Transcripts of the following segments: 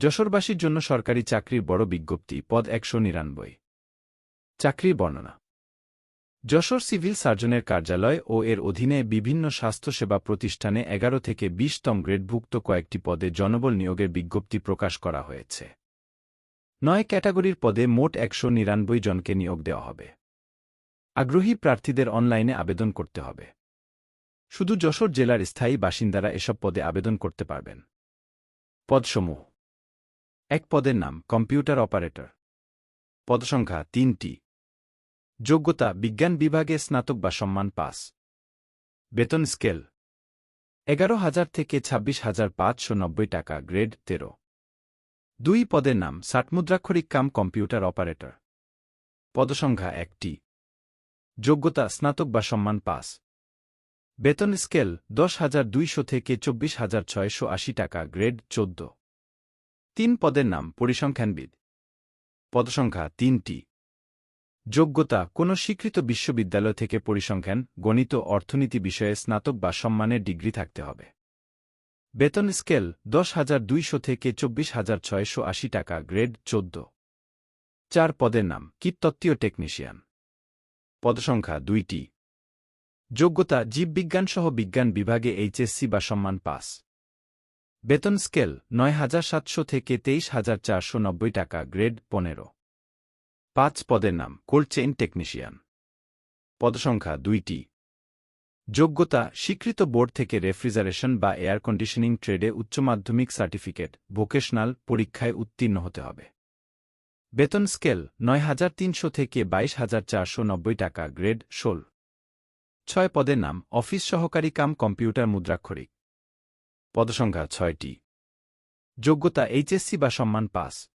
যশোরবাসীর জন্য সরকারি চাকরির বড় বিজ্ঞপ্তি, পদ একশো নিরানব্বই। চাকরির বর্ণনা। যশোর সিভিল সার্জনের কার্যালয় ও এর অধীনে বিভিন্ন স্বাস্থ্যসেবা প্রতিষ্ঠানে এগারো থেকে বিশতম গ্রেডভুক্ত কয়েকটি পদে জনবল নিয়োগের বিজ্ঞপ্তি প্রকাশ করা হয়েছে। নয় ক্যাটাগরির পদে মোট একশো নিরানব্বই জনকে নিয়োগ দেওয়া হবে। আগ্রহী প্রার্থীদের অনলাইনে আবেদন করতে হবে। শুধু যশোর জেলার স্থায়ী বাসিন্দারা এসব পদে আবেদন করতে পারবেন। পদসমূহ। এক পদের নাম কম্পিউটার অপারেটর। পদসংখ্যা তিনটি। যোগ্যতা বিজ্ঞান বিভাগে স্নাতক বা সম্মান পাস। বেতন স্কেল। এগারো হাজার থেকে ছাব্বিশ হাজার পাঁচশো নব্বই টাকা, গ্রেড তেরো। দুই পদের নাম ষাটমুদ্রাক্ষরিক কাম কম্পিউটার অপারেটর। পদসংখ্যা একটি। যোগ্যতা স্নাতক বা সম্মান পাস। বেতন স্কেল দশ হাজার দুইশো থেকে চব্বিশ হাজার ছয়শো আশি টাকা, গ্রেড চোদ্দ। তিন পদের নাম পরিসংখ্যানবিদ। পদসংখ্যা তিনটি। যোগ্যতা, কোনো স্বীকৃত বিশ্ববিদ্যালয় থেকে পরিসংখ্যান, গণিত, অর্থনীতি বিষয়ে স্নাতক বা সম্মানের ডিগ্রি থাকতে হবে। বেতন স্কেল, দশ হাজার দুইশো থেকে চব্বিশ হাজার ছয়শো আশি টাকা, গ্রেড চোদ্দ। চার পদের নাম, কীটতত্ত্বীয় টেকনিশিয়ান। পদসংখ্যা দুইটি। যোগ্যতা জীববিজ্ঞানসহ বিজ্ঞান বিভাগে এইচএসসি বা সম্মান পাস। বেতন স্কেল নয় হাজার সাতশো থেকে তেইশ হাজার চারশো নব্বই টাকা, গ্রেড পনেরো। পাঁচ পদের নাম, কোল্ড চেইন টেকনিশিয়ান। পদসংখ্যা দুইটি। যোগ্যতা, স্বীকৃত বোর্ড থেকে রেফ্রিজারেশন বা এয়ার কন্ডিশনিং ট্রেডে উচ্চ মাধ্যমিক সার্টিফিকেট, ভোকেশনাল পরীক্ষায় উত্তীর্ণ হতে হবে। বেতন স্কেল নয় হাজার তিনশো থেকে বাইশ হাজার চারশো নব্বই টাকা, গ্রেড ষোল। ছয় পদের নাম, অফিস সহকারী কাম কম্পিউটার মুদ্রাক্ষরিক। পদসংখ্যা ছয়টি। যোগ্যতা এইচএসসি বা সম্মান পাস।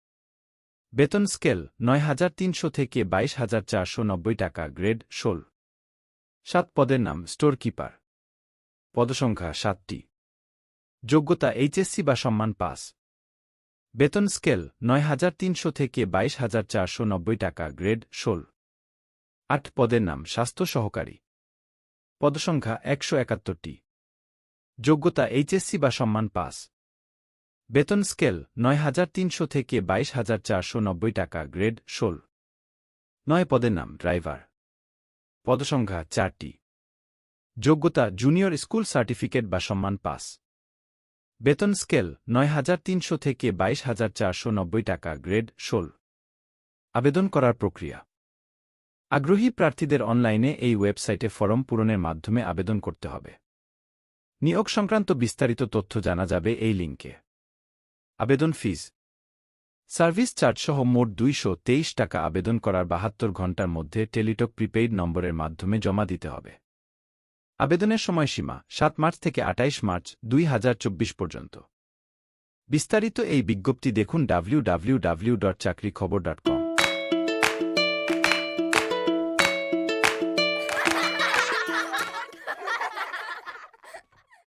বেতন স্কেল নয় হাজার তিনশো থেকে বাইশ হাজার চারশো নব্বই টাকা, গ্রেড ষোল। সাত পদের নাম স্টোর কিপার পদসংখ্যা সাতটি। যোগ্যতা এইচএসসি বা সম্মান পাস। বেতন স্কেল নয় হাজার তিনশো থেকে বাইশ হাজার চারশো নব্বই টাকা, গ্রেড ষোল। আট পদের নাম স্বাস্থ্য সহকারী। পদসংখ্যা একশো একাত্তরটি। যোগ্যতা এইচএসসি বা সম্মান পাস। বেতন স্কেল নয় হাজার তিনশো থেকে বাইশ হাজার চারশো নব্বই টাকা, গ্রেড ষোল। নয় পদের নাম ড্রাইভার। পদসংখ্যা চারটি। যোগ্যতা জুনিয়র স্কুল সার্টিফিকেট বা সম্মান পাস। বেতন স্কেল নয় হাজার তিনশো থেকে বাইশ হাজার চারশো নব্বই টাকা, গ্রেড ষোল। আবেদন করার প্রক্রিয়া। আগ্রহী প্রার্থীদের অনলাইনে এই ওয়েবসাইটে ফরম পূরণের মাধ্যমে আবেদন করতে হবে। নিয়োগ সংক্রান্ত বিস্তারিত তথ্য জানা যাবে এই লিঙ্কে আবেদন ফিজ। সার্ভিস চার্জসহ মোট দুইশো তেইশ টাকা আবেদন করার বাহাত্তর ঘণ্টার মধ্যে টেলিটক প্রিপেইড নম্বরের মাধ্যমে জমা দিতে হবে। আবেদনের সময়সীমা সাত মার্চ থেকে আটাইশ মার্চ দুই হাজার চব্বিশ পর্যন্ত। বিস্তারিত এই বিজ্ঞপ্তি দেখুন ডাব্লিউ ডাব্লিউ ডাব্লিউ ডট চাকরি খবর ডট কম।